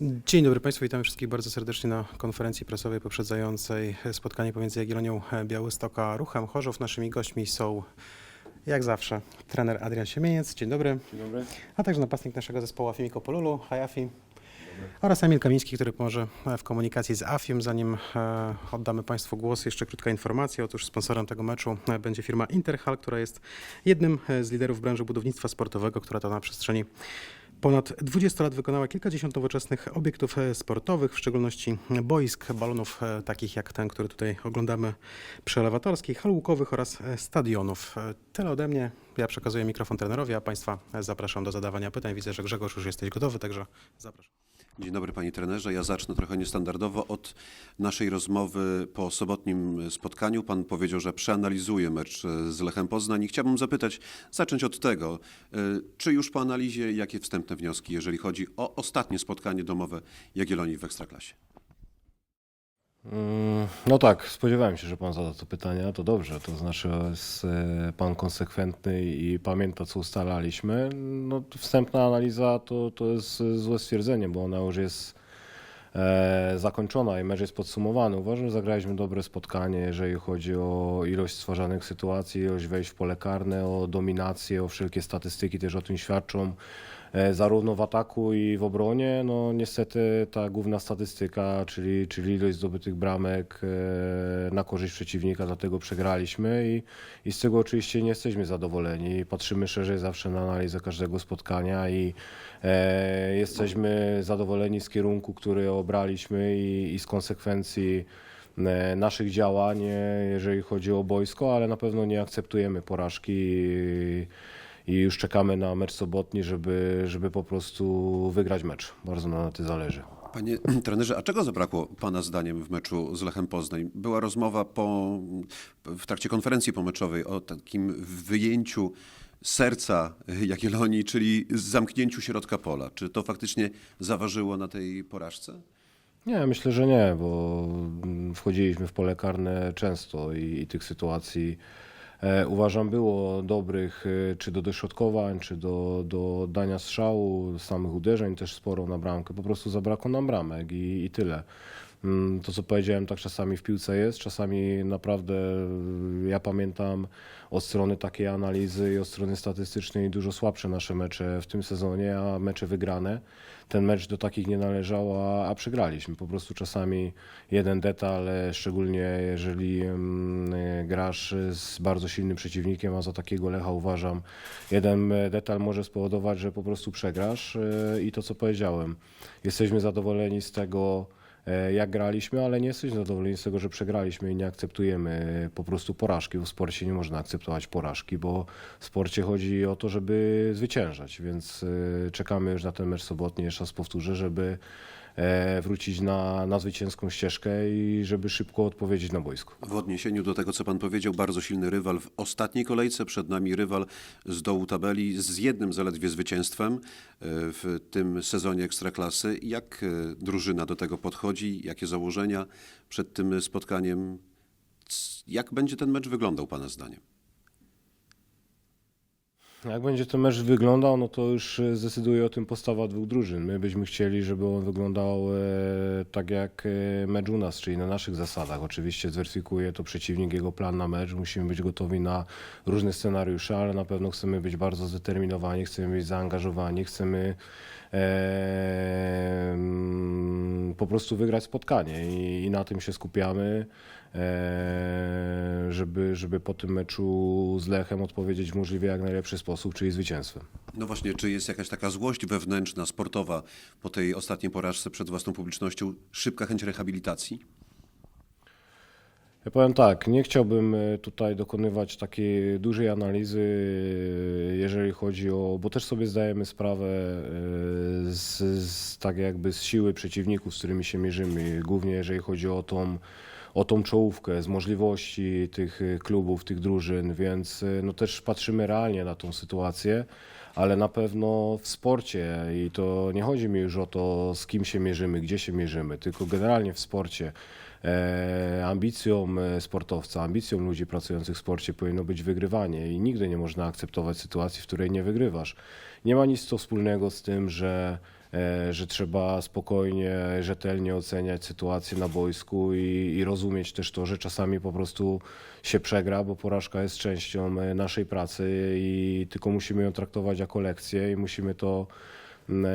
Dzień dobry Państwu, witam wszystkich bardzo serdecznie na konferencji prasowej poprzedzającej spotkanie pomiędzy Jagiellonią Białystok a Ruchem Chorzów. Naszymi gośćmi są, jak zawsze, trener Adrian Siemieniec, dzień dobry, Dzień dobry. a także napastnik naszego zespołu Afimiko Polulu, Hayafi, oraz Emil Kamiński, który pomoże w komunikacji z AFIM. Zanim e, oddamy Państwu głos, jeszcze krótka informacja. Otóż sponsorem tego meczu e, będzie firma Interhal, która jest jednym e, z liderów branży budownictwa sportowego, która to na przestrzeni ponad 20 lat wykonała kilkadziesiąt nowoczesnych obiektów e, sportowych, w szczególności boisk, balonów e, takich jak ten, który tutaj oglądamy przy elewatorskiej, hal łukowych oraz e, stadionów. Tyle ode mnie. Ja przekazuję mikrofon trenerowi, a Państwa zapraszam do zadawania pytań. Widzę, że Grzegorz już jesteś gotowy, także zapraszam. Dzień dobry panie trenerze. Ja zacznę trochę niestandardowo od naszej rozmowy po sobotnim spotkaniu. Pan powiedział, że przeanalizuje mecz z Lechem Poznań i chciałbym zapytać, zacząć od tego, y, czy już po analizie, jakie wstępne wnioski, jeżeli chodzi o ostatnie spotkanie domowe Jagiellonii w Ekstraklasie? Mm, No tak, spodziewałem się, że pan zada to pytanie, to dobrze, to znaczy jest e, pan konsekwentny i pamięta, co ustalaliśmy. No, wstępna analiza to, to jest e, złe stwierdzenie, bo ona już jest e, zakończona i mecz jest podsumowany. Uważam, że zagraliśmy dobre spotkanie, jeżeli chodzi o ilość stwarzanych sytuacji, ilość wejść w pole karne, o dominację, o wszelkie statystyki też o tym świadczą. E, zarówno w ataku i w obronie. No niestety ta główna statystyka, czyli, czyli ilość zdobytych bramek e, na korzyść przeciwnika, dlatego przegraliśmy i, i z tego oczywiście nie jesteśmy zadowoleni. Patrzymy szerzej zawsze na analizę każdego spotkania i e, jesteśmy zadowoleni z kierunku, który obraliśmy i, i z konsekwencji e, naszych działań, jeżeli chodzi o boisko, ale na pewno nie akceptujemy porażki i, już czekamy na mecz sobotni, żeby, żeby po prostu wygrać mecz. Bardzo nam na tym zależy. Panie trenerze, a czego zabrakło pana zdaniem w meczu z Lechem Poznań? Była rozmowa po, w trakcie konferencji pomeczowej o takim wyjęciu serca Jagiellonii, czyli zamknięciu środka pola. Czy to faktycznie zaważyło na tej porażce? Nie, myślę, że nie, bo wchodziliśmy w pole karne często i, i tych sytuacji uważam było dobrych, e, czy do dośrodkowań, czy do, do dania strzału, samych uderzeń też sporo na bramkę. Po prostu zabrakło nam bramek i, i tyle. Mm, To, co powiedziałem, tak czasami w piłce jest, czasami naprawdę y, ja pamiętam od strony takiej analizy i od strony statystycznej dużo słabsze nasze mecze w tym sezonie, a mecze wygrane. Ten mecz do takich nie należał, a, a przegraliśmy. Po prostu czasami jeden detal, e, szczególnie jeżeli mm, e, grasz z bardzo silnym przeciwnikiem, a za takiego Lecha uważam, jeden e, detal może spowodować, że po prostu przegrasz i to, co powiedziałem. Jesteśmy zadowoleni z tego, jak graliśmy, ale nie jesteśmy zadowoleni z tego, że przegraliśmy i nie akceptujemy e, po prostu porażki. W sporcie nie można akceptować porażki, bo w sporcie chodzi o to, żeby zwyciężać, więc e, czekamy już na ten mecz sobotni, jeszcze raz powtórzę, żeby e, wrócić na, na zwycięską ścieżkę i żeby szybko odpowiedzieć na boisku. W odniesieniu do tego, co pan powiedział, bardzo silny rywal w ostatniej kolejce, przed nami rywal z dołu tabeli z jednym zaledwie zwycięstwem e, w tym sezonie Ekstraklasy. Jak e, drużyna do tego podchodzi? Jakie założenia przed tym spotkaniem? Jak będzie ten mecz wyglądał pana zdaniem? Jak będzie ten mecz wyglądał, no to już e, zdecyduje o tym postawa dwóch drużyn. My byśmy chcieli, żeby on wyglądał e, tak jak e, mecz u nas, czyli na naszych zasadach. Oczywiście zweryfikuje to przeciwnik, jego plan na mecz. Musimy być gotowi na różne scenariusze, ale na pewno chcemy być bardzo zdeterminowani, chcemy być zaangażowani, chcemy e, mm, po prostu wygrać spotkanie i, i na tym się skupiamy, żeby, żeby po tym meczu z Lechem odpowiedzieć w możliwie jak najlepszy sposób, czyli zwycięstwem. No właśnie, czy jest jakaś taka złość wewnętrzna, sportowa po tej ostatniej porażce przed własną publicznością? Szybka chęć rehabilitacji? Ja powiem tak, nie chciałbym e, tutaj dokonywać takiej dużej analizy, e, jeżeli chodzi o, bo też sobie zdajemy sprawę e, z, z tak jakby z siły przeciwników, z którymi się mierzymy, głównie jeżeli chodzi o tą, o tą czołówkę, z możliwości tych e, klubów, tych drużyn, więc e, no też patrzymy realnie na tą sytuację. Ale na pewno w sporcie i to nie chodzi mi już o to, z kim się mierzymy, gdzie się mierzymy, tylko generalnie w sporcie e, ambicją e, sportowca, ambicją ludzi pracujących w sporcie powinno być wygrywanie i nigdy nie można akceptować sytuacji, w której nie wygrywasz. Nie ma nic to wspólnego z tym, że, że trzeba spokojnie, rzetelnie oceniać sytuację na boisku i, i rozumieć też to, że czasami po prostu się przegra, bo porażka jest częścią e, naszej pracy i tylko musimy ją traktować jako lekcję i musimy to mm,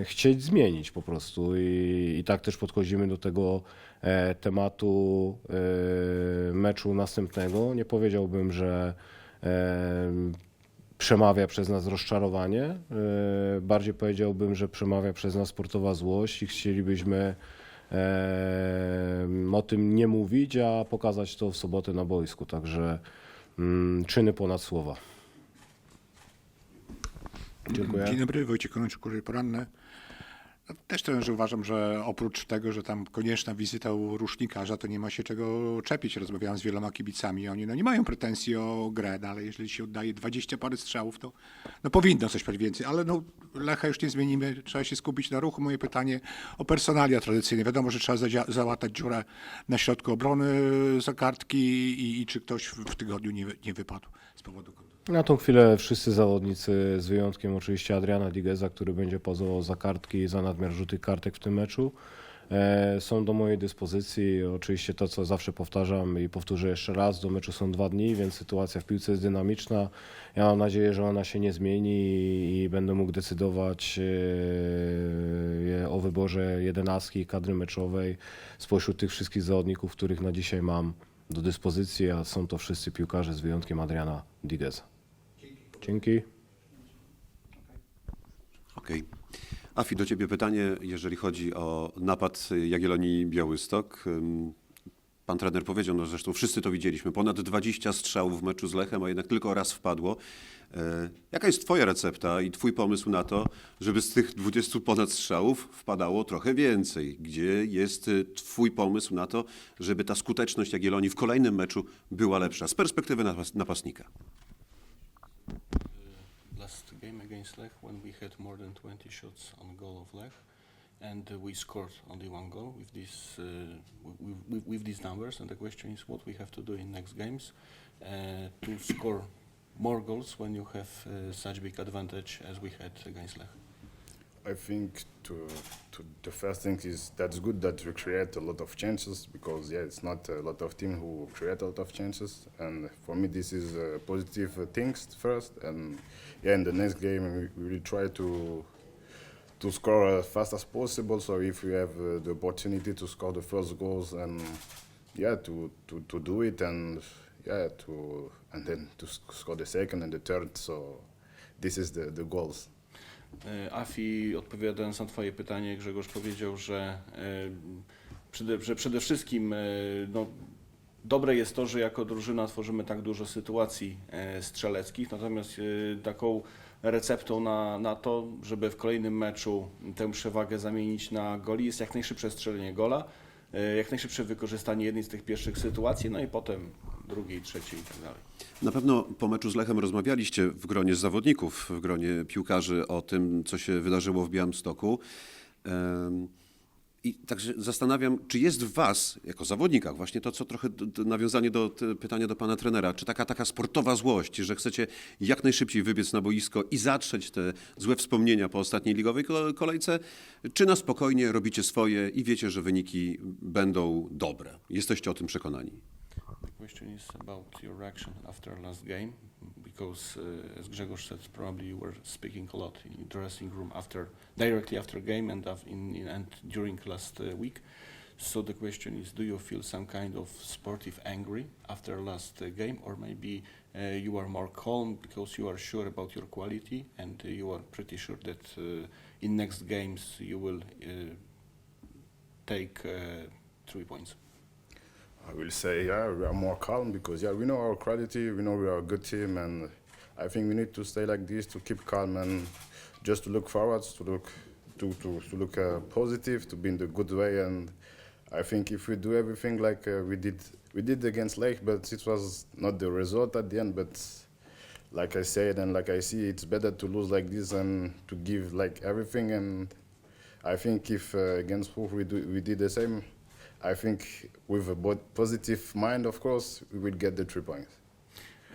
e, chcieć zmienić po prostu I, i tak też podchodzimy do tego e, tematu e, meczu następnego. Nie powiedziałbym, że e, przemawia przez nas rozczarowanie. e, Bardziej powiedziałbym, że przemawia przez nas sportowa złość i chcielibyśmy e, o tym nie mówić, a pokazać to w sobotę na boisku. Także mm, czyny ponad słowa. Dziękuję. Dzień dobry, Wojciech Kononczyk, Kurzej Poranny. Też trenerze uważam, że oprócz tego, że tam konieczna wizyta u rusznikarza, to nie ma się czego czepić. Rozmawiałem z wieloma kibicami, oni no, nie mają pretensji o grę, no, ale jeżeli się oddaje 20 parę strzałów, to no, powinno coś być więcej. Ale no, Lecha już nie zmienimy, trzeba się skupić na ruchu. Moje pytanie o personalia tradycyjne. Wiadomo, że trzeba załatać dziurę na środku obrony za kartki i, i czy ktoś w, tygodniu nie, nie wypadł z powodu kontuzji. Na tą chwilę wszyscy zawodnicy, z wyjątkiem oczywiście Adriana Digeza, który będzie pozował za kartki i za nadmiar rzutych kartek w tym meczu, e, są do mojej dyspozycji. Oczywiście to, co zawsze powtarzam i powtórzę jeszcze raz, do meczu są dwa dni, więc sytuacja w piłce jest dynamiczna. Ja mam nadzieję, że ona się nie zmieni i, i będę mógł decydować e, o wyborze jedenastki kadry meczowej spośród tych wszystkich zawodników, których na dzisiaj mam do dyspozycji, a są to wszyscy piłkarze z wyjątkiem Adriana Digeza. Dzięki. Okej. Afi, do ciebie pytanie, jeżeli chodzi o napad Jagiellonii Białystok. Pan trener powiedział, no zresztą wszyscy to widzieliśmy, ponad 20 strzałów w meczu z Lechem, a jednak tylko raz wpadło. E, Jaka jest twoja recepta i twój pomysł na to, żeby z tych 20 ponad strzałów wpadało trochę więcej? Gdzie jest y, twój pomysł na to, żeby ta skuteczność Jagiellonii w kolejnym meczu była lepsza z perspektywy napas- napastnika? Last game against Lech when we had more than 20 shots on goal of Lech and uh, we scored only one goal with these uh, with, with, with these numbers and the question is what we have to do in next games uh, to score more goals when you have uh, such big advantage as we had against Lech. I think to, to the first thing is that's good that we create a lot of chances because yeah, it's not a lot of teams who create a lot of chances, and for me this is uh, positive things first, and yeah, in the next game we, we will try to to score as fast as possible. So if we have uh, the opportunity to score the first goals and yeah, to, to, to do it and yeah, to and then to score the second and the third. So this is the the goals. E, Afi, odpowiadając na Twoje pytanie, Grzegorz powiedział, że, e, przede, że przede wszystkim e, no, dobre jest to, że jako drużyna tworzymy tak dużo sytuacji strzeleckich, natomiast taką receptą na, na to, żeby w kolejnym meczu tę przewagę zamienić na goli jest jak najszybsze strzelenie gola, jak najszybsze wykorzystanie jednej z tych pierwszych sytuacji, no i potem drugiej, trzeciej i tak dalej. Na pewno po meczu z Lechem rozmawialiście w gronie zawodników, w gronie piłkarzy o tym, co się wydarzyło w Białymstoku. Em, I także zastanawiam, czy jest w Was, jako zawodnikach, właśnie to, co trochę nawiązanie do pytania do pana trenera, czy taka, taka sportowa złość, że chcecie jak najszybciej wybiec na boisko i zatrzeć te złe wspomnienia po ostatniej ligowej kole- kolejce, czy na spokojnie robicie swoje i wiecie, że wyniki będą dobre? Jesteście o tym przekonani? Question is about your reaction after last game, because uh, as Grzegorz said, probably you were speaking a lot in dressing room after, directly after game and in, in and during last uh, week. So the question is, do you feel some kind of sportive angry after last uh, game, or maybe uh, you are more calm because you are sure about your quality and uh, you are pretty sure that uh, in next games you will uh, take uh, three points? I will say, yeah, we are more calm because, yeah, we know our quality, we know we are a good team, and I think we need to stay like this to keep calm and just to look forwards, to look, to, to, to look uh, positive, to be in the good way. And I think if we do everything like uh, we did, we did against Lake, but it was not the result at the end. But like I said and like I see, it's better to lose like this and to give like everything and I think if uh, against Hof we, do, we did the same, I think with a positive mind, of course, we will get the three points.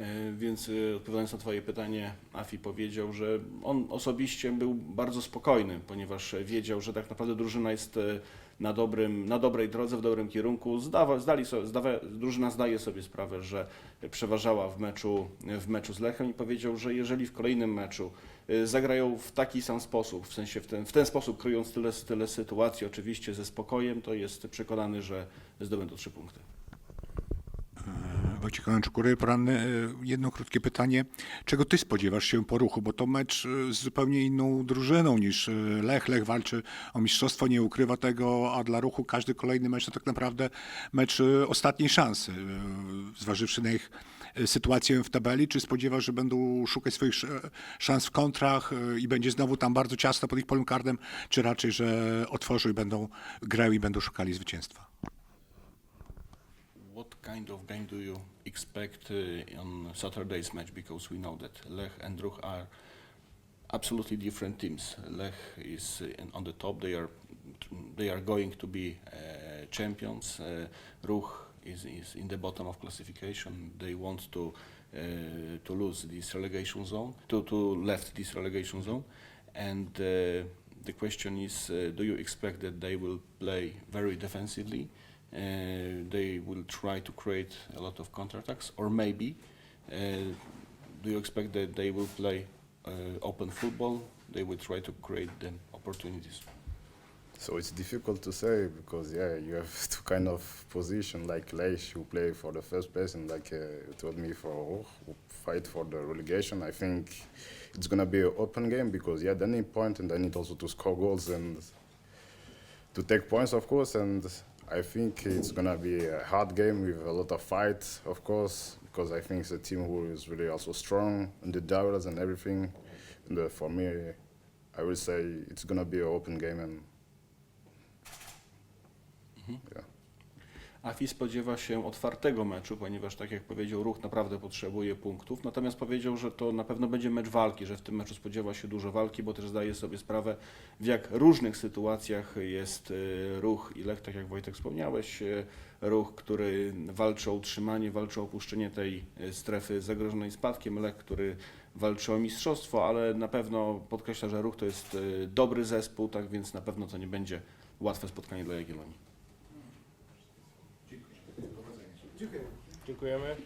E, Więc e, odpowiadając na Twoje pytanie, Afi powiedział, że on osobiście był bardzo spokojny, ponieważ wiedział, że tak naprawdę drużyna jest e, na, dobrym, na dobrej drodze, w dobrym kierunku. Zdawa, zdali sobie, zdawa, drużyna zdaje sobie sprawę, że przeważała w meczu, w meczu z Lechem i powiedział, że jeżeli w kolejnym meczu e, zagrają w taki sam sposób, w sensie w ten, w ten sposób, kryjąc tyle, tyle sytuacji, oczywiście ze spokojem, to jest przekonany, że zdobędą trzy punkty. Wojciech Ryby Poranny. E, Jedno krótkie pytanie. Czego ty spodziewasz się po ruchu? Bo to mecz e, z zupełnie inną drużyną niż e, Lech. Lech walczy o mistrzostwo, nie ukrywa tego, a dla ruchu każdy kolejny mecz to tak naprawdę mecz ostatniej szansy. Zważywszy na ich sytuację w tabeli, czy spodziewasz, że będą szukać swoich sz- szans w kontrach i będzie znowu tam bardzo ciasno pod ich polem karnym, czy raczej, że otworzą i będą grały i będą szukali zwycięstwa? What kind of game do you expect uh, on Saturday's match? Because we know that Lech and Ruch are absolutely different teams. Lech is uh, on the top; they are they are going to be uh, champions. Ruch is, is in the bottom of classification. They want to to lose this relegation zone, to to left this relegation zone, and. The question is, uh, do you expect that they will play very defensively? Uh, they will try to create a lot of counterattacks, or maybe uh, do you expect that they will play uh, open football? They will try to create then opportunities. So it's difficult to say because yeah, you have two kind of position like Leish who play for the first place and like uh, you told me for Hoch who fight for the relegation. I think it's gonna be an open game because yeah, they need point and they need also to score goals and to take points of course. And I think it's gonna be a hard game with a lot of fight, of course, because I think it's a team who is really also strong in the duels and everything. And uh, for me, I will say it's gonna be an open game and yeah. Afi spodziewa się otwartego meczu, ponieważ tak jak powiedział, ruch naprawdę potrzebuje punktów. Natomiast powiedział, że to na pewno będzie mecz walki, że w tym meczu spodziewa się dużo walki, bo też zdaje sobie sprawę, w jak różnych sytuacjach jest y, ruch i Lech, tak jak Wojtek wspomniałeś, y, ruch, który walczy o utrzymanie, walczy o opuszczenie tej y, strefy zagrożonej spadkiem, Lech, który walczy o mistrzostwo, ale na pewno podkreśla, że ruch to jest dobry zespół, tak więc na pewno to nie będzie łatwe spotkanie dla Jagiellonii. Dziękujemy.